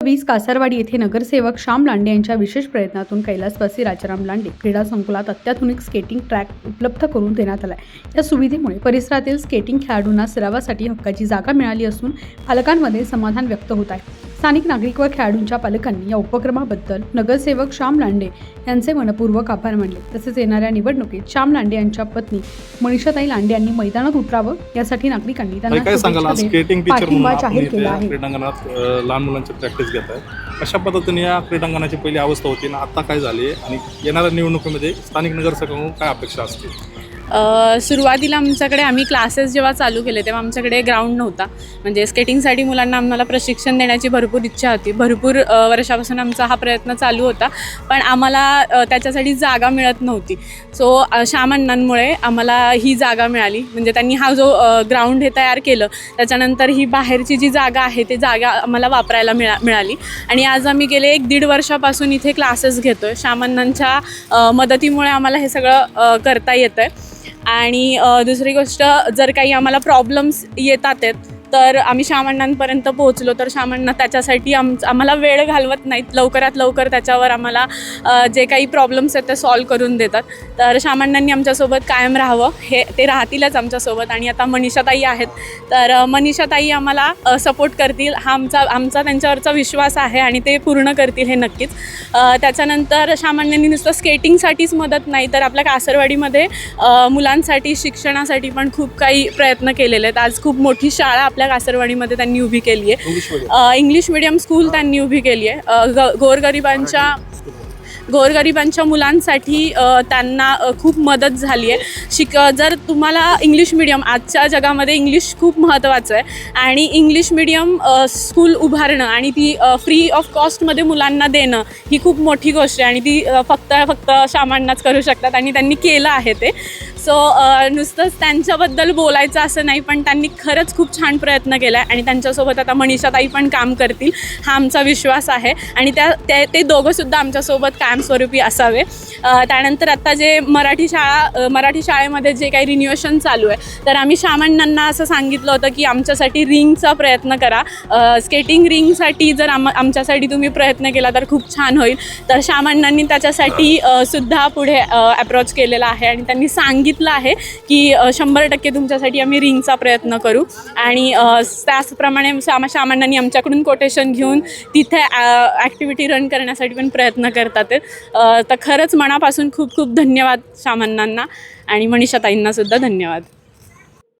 वीस कासारवाडी येथे नगरसेवक श्याम लांडे यांच्या विशेष प्रयत्नातून कैलासवासी राजाराम लांडे क्रीडा संकुलात अत्याधुनिक स्केटिंग ट्रॅक उपलब्ध करून देण्यात आला आहे या सुविधेमुळे परिसरातील स्केटिंग खेळाडूंना सरावासाठी हक्काची जागा मिळाली असून पालकांमध्ये समाधान व्यक्त होत आहे. स्थानिक नागरिक व खेळाडूंच्या पालकांनी या उपक्रमाबद्दल नगरसेवक श्याम लांडे यांचे मनपूर्वक आभार मानले. तसेच येणाऱ्या निवडणुकीत श्याम लांडे यांच्या पत्नी मनीषाताई लांडे यांनी मैदानात उतरावं यासाठी नागरिकांनी पाठिंबा जाहीर केला आहे. क्रीडांगणात लहान मुलांची प्रॅक्टिस घेत आहे. कशा पद्धतीने या क्रीडांगणाची पहिली अवस्था होती आणि आता काय झाली आणि येणाऱ्या निवडणुकीमध्ये स्थानिक नगरसेवकांकडून काय अपेक्षा असतील? अ, सुरुवातीला आमच्याकडे आम्ही क्लासेस जेव्हा चालू केले तेव्हा आमच्याकडे ग्राउंड नव्हता. म्हणजे स्केटिंगसाठी मुलांना आम्हाला प्रशिक्षण देण्याची भरपूर इच्छा होती. भरपूर वर्षापासून आमचा हा प्रयत्न चालू होता. पण आम्हाला त्याच्यासाठी जागा मिळत नव्हती. सो अ, श्यामण्णांमुळे आम्हाला ही जागा मिळाली. म्हणजे त्यांनी हा जो ग्राउंड हे तयार केलं त्याच्यानंतर ही बाहेरची जी जागा आहे ते जागा आम्हाला वापरायला मिळा मिळाली. आणि आज आम्ही गेले एक दीड वर्षापासून इथे क्लासेस घेतो आहे श्यामण्णांच्या मदतीमुळे आम्हाला हे सगळं करता येतं आहे आणि दुसरी गोष्ट जर काही आम्हाला प्रॉब्लेम्स येतात आहेत तर आम्ही श्यामण्णांपर्यंत पोहोचलो. तर श्यामण्णा त्याच्यासाठी आम आम्हाला वेळ घालवत नाहीत. लवकरात लवकर त्याच्यावर आम्हाला जे काही प्रॉब्लेम्स आहेत ते सॉल्व करून देतात. तर श्यामण्णांनी आमच्यासोबत कायम राहावं. हे ते राहतीलच आमच्यासोबत. आणि आता मनीषाताई आहेत. तर मनीषाताई आम्हाला सपोर्ट करतील. हा आमचा आमचा त्यांच्यावरचा विश्वास आहे आणि ते पूर्ण करतील हे नक्कीच. त्याच्यानंतर श्यामण्णांनी नुसतं स्केटिंगसाठीच मदत नाही तर आपल्या कासरवाडीमध्ये मुलांसाठी शिक्षणासाठी पण खूप काही प्रयत्न केलेले आहेत. आज खूप मोठी शाळा आपल्या कासरवाडीमध्ये त्यांनी उभी केली आहे. इंग्लिश मीडियम स्कूल त्यांनी उभी केली आहे. ग गोरगरिबांच्या गोरगरिबांच्या मुलांसाठी त्यांना खूप मदत झाली आहे. शिक जर तुम्हाला इंग्लिश मिडियम आजच्या जगामध्ये इंग्लिश खूप महत्त्वाचं आहे. आणि इंग्लिश मिडियम स्कूल उभारणं आणि ती फ्री ऑफ कॉस्टमध्ये मुलांना देणं ही खूप मोठी गोष्ट आहे. आणि ती फक्त फक्त सामान्यच करू शकतात आणि त्यांनी केलं आहे ते. सो नुसतंच त्यांच्याबद्दल बोलायचं असं नाही पण त्यांनी खरंच खूप छान प्रयत्न केला आहे आणि त्यांच्यासोबत आता मनीषाताई पण काम करतील हा आमचा विश्वास आहे. आणि त्या ते ते दोघंसुद्धा आमच्यासोबत कायमस्वरूपी असावे. त्यानंतर आत्ता जे मराठी शाळा मराठी शाळेमध्ये जे काही रिन्युएशन चालू आहे तर आम्ही शामण्णांना असं सांगितलं होतं की आमच्यासाठी रिंगचा प्रयत्न करा. स्केटिंग रिंगसाठी जर आम आमच्यासाठी तुम्ही प्रयत्न केला तर खूप छान होईल. तर शामण्णांनी त्याच्यासाठी सुद्धा पुढे अप्रोच केलेला आहे आणि त्यांनी सांगितलं आहे की शंभर टक्के तुमच्यासाठी आम्ही रिंगचा प्रयत्न करू. आणि त्याचप्रमाणे सामा सामान्यांनी आमच्याकडून कोटेशन घेऊन तिथे ॲक्टिव्हिटी रन करण्यासाठी पण प्रयत्न करतात तर खरंच मनापासून खूप खूप धन्यवाद सामान्यांना आणि मनीषाताईंना सुद्धा धन्यवाद.